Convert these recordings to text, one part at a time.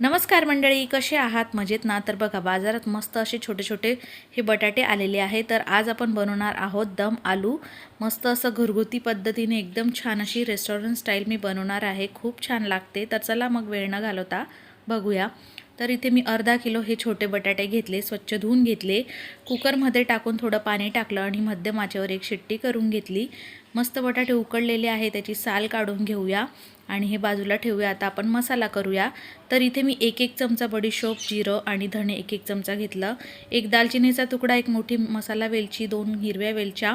नमस्कार मंडळी कसे आहात? मजेत ना? तर बघा बाजारात मस्त असे छोटे छोटे हे बटाटे आलेले आहे. तर आज आपण बनवणार आहोत दम आलू. मस्त असं घरगुती पद्धतीने एकदम छान अशी रेस्टॉरंट स्टाईल मी बनवणार आहे. खूप छान लागते. तर चला मग वेळ न घालवता बघूया. तर इथे मी अर्धा किलो हे छोटे बटाटे घेतले स्वच्छ धुवून घेतले. कुकरमध्ये टाकून थोडं पाणी टाकलं आणि मध्यम आचेवर एक शिट्टी करून घेतली. मस्त बटाटे उकडलेले आहे त्याची साल काढून घेऊया. आणि हे बाजूला ठेवूया. आता आपण मसाला करूया. तर इथे मी एक एक चमचा बडीशोप जिरं आणि धणे एक एक चमचा घेतलं. एक दालचिनीचा तुकडा एक मोठी मसाला वेलची दोन हिरव्या वेलच्या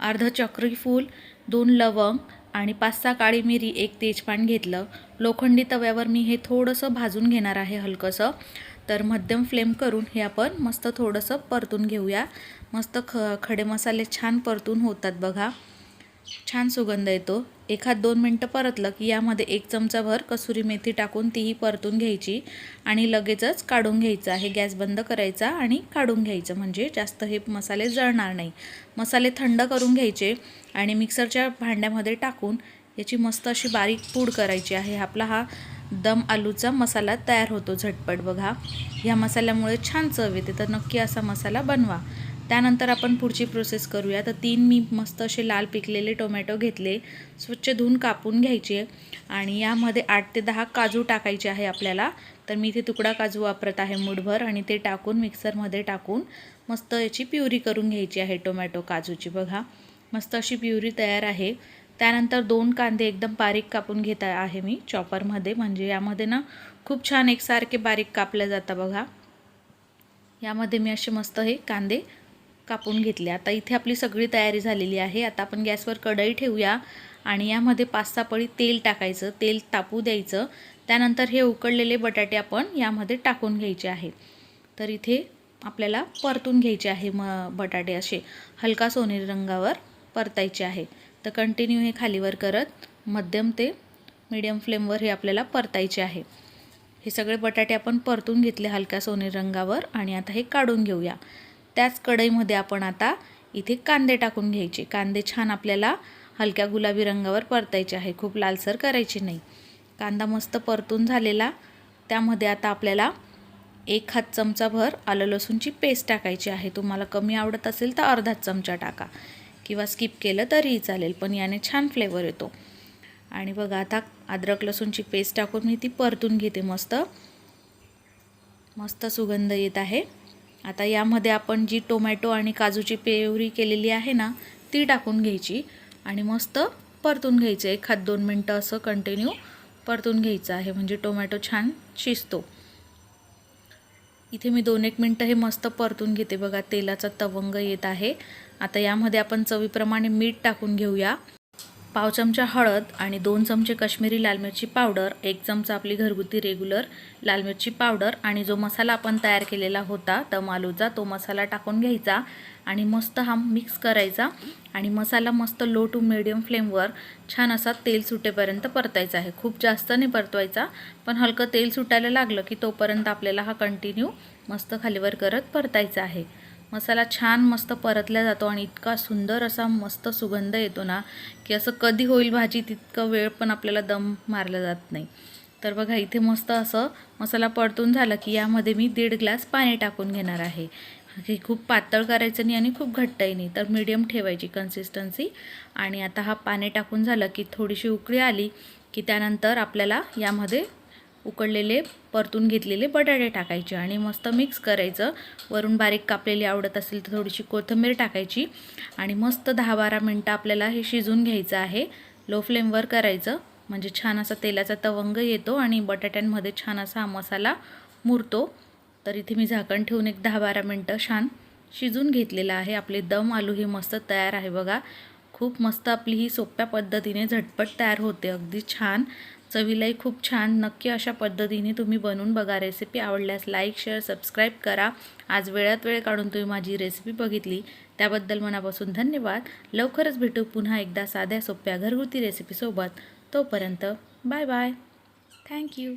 अर्ध चक्री फूल दोन लवंग आणि पाच सहा काळी मिरी एक तेजपान घेतलं. लोखंडी तव्यावर मी हे थोडंसं भाजून घेणार आहे हलकंसं. तर मध्यम फ्लेम करून हे आपण मस्त थोडंसं परतून घेऊया. मस्त ख खडे मसाले छान परतून होतात बघा. छान सुगंध येतो. एखाद दोन मिनटं परतलं की यामध्ये एक चमचाभर कसुरी मेथी टाकून तीही परतून घ्यायची आणि लगेचच काढून घ्यायचं आहे. गॅस बंद करायचा आणि काढून घ्यायचं. म्हणजे जास्त हे मसाले जळणार नाही. मसाले थंड करून घ्यायचे आणि मिक्सरच्या भांड्यामध्ये टाकून याची मस्त अशी बारीक पूड करायची आहे. आपला हा दम आलूचा मसाला तयार होतो झटपट. बघा ह्या मसाल्यामुळे छान चव येते. तर नक्की असा मसाला बनवा. त्यानंतर आपण पुढची प्रोसेस करूया. तर तीन मी मस्त असे लाल पिकलेले टोमॅटो घेतले. स्वच्छ धुवून कापून घ्यायचे. आणि यामध्ये आठ ते दहा काजू टाकायचे आहे आपल्याला. तर मी इथे तुकडा काजू वापरत आहे मुठभर आणि ते टाकून मिक्सरमध्ये टाकून मस्त याची प्युरी करून घ्यायची आहे टोमॅटो काजूची. बघा मस्त अशी प्युरी तयार आहे. त्यानंतर दोन कांदे एकदम बारीक कापून घेत आहे मी चॉपरमध्ये म्हणजे यामध्ये ना खूप छान एकसारखे बारीक कापल्या जातं बघा. यामध्ये मी असे मस्त हे कांदे कापून घेतले आता इथे आपली सगळी तयारी झालेली आहे. आता आपण गॅसवर कढई ठेवूया आणि यामध्ये पाच सहा पळी तेल टाकायचं. तेल तापू द्यायचं. त्यानंतर हे उकडलेले बटाटे आपण यामध्ये टाकून घ्यायचे आहे. तर इथे आपल्याला परतून घ्यायचे आहे म बटाटे असे. हलका सोनेरी रंगावर परतायचे आहे. तर कंटिन्यू हे खालीवर करत मध्यम ते मीडियम फ्लेमवर हे आपल्याला परतायचे आहे. हे सगळे बटाटे आपण परतून घेतले हलक्या सोनेरी रंगावर आणि आता हे काढून घेऊया. त्याच कढईमध्ये आपण आता इथे कांदे टाकून घ्यायचे. कांदे छान आपल्याला हलक्या गुलाबी रंगावर परतायचे आहे. खूप लालसर करायचे नाही. कांदा मस्त परतून झालेला. त्यामध्ये आता आपल्याला एक हात चमचाभर आलं लसूणची पेस्ट टाकायची आहे. तुम्हाला कमी आवडत असेल तर अर्धा चमचा टाका. किंवा स्किप केलं तरीही चालेल पण याने छान फ्लेवर येतो. आणि बघा आता अद्रक लसूणची पेस्ट टाकून मी ती परतून घेते. मस्त मस्त सुगंध येत आहे. आता यामध्ये आपण जी टोमॅटो आणि काजूची पेवरी केलेली आहे ना ती टाकून घ्यायची आणि मस्त परतून घ्यायचं. एखाद दोन मिनटं असं कंटिन्यू परतून घ्यायचं आहे. म्हणजे टोमॅटो छान शिजतो. इथे मी दोन एक मिनटं हे मस्त परतून घेते. बघा तेलाचा तवंग येत आहे. आता यामध्ये आपण चवीप्रमाणे मीठ टाकून घेऊया. पाव चमचा हळद आणि दोन चमचे काश्मीरी लाल मिरची पावडर एक चमचा आपली घरगुती रेग्युलर लाल मिरची पावडर आणि जो मसाला आपण तयार केलेला होता तमालूचा तो मसाला टाकून घ्यायचा आणि मस्त हा मिक्स करायचा आणि मसाला मस्त लो टू मिडियम फ्लेमवर छान असा तेल सुटेपर्यंत परतायचा आहे. खूप जास्त नाही परतवायचा पण हलकं तेल सुटायला लागलं की तोपर्यंत आपल्याला हा कंटिन्यू मस्त खालीवर करत परतायचा आहे. मसाला छान मस्त परतला जातो आणि इतका सुंदर असा मस्त सुगंध येतो ना की असं कधी होईल भाजी तितकं वेळ पण आपल्याला दम मारला जात नाही. तर बघा इथे मस्त असं मसाला परतून झाला की यामध्ये मी दीड ग्लास पाणी टाकून घेणार आहे. हे खूप पातळ करायचं नाही आणि खूप घट्टही नाही तर मीडियम ठेवायची कन्सिस्टन्सी आणि आता हा पाणी टाकून झालं की थोडीशी उकळी आली की त्यानंतर आपल्याला यामध्ये उकडलेले परतून घेतलेले बटाटे टाकायचे आणि मस्त मिक्स करायचं. वरून बारीक कापलेली आवडत असेल तर थोडीशी कोथिंबीर टाकायची आणि मस्त दहा बारा मिनटं आपल्याला हे शिजून घ्यायचं आहे. लो फ्लेमवर करायचं. म्हणजे छान असा तेलाचा तवंग येतो आणि बटाट्यांमध्ये छान असा हा मसाला मुरतो. तर इथे मी झाकण ठेवून एक दहा बारा मिनटं छान शिजून घेतलेलं आहे. आपले दम आलू हे मस्त तयार आहे बघा. खूप मस्त आपली ही सोप्या पद्धतीने झटपट तयार होते. अगदी छान. चवीलाही खूप छान. नक्की अशा पद्धतीने तुम्ही बनवून बघा. रेसिपी आवडल्यास लाईक शेअर सबस्क्राईब करा. आज वेळात वेळ काढून तुम्ही माझी रेसिपी बघितली. त्याबद्दल मनापासून धन्यवाद. लवकरच भेटू पुन्हा एकदा साध्या सोप्या घरगुती रेसिपीसोबत. तोपर्यंत बाय बाय. थँक्यू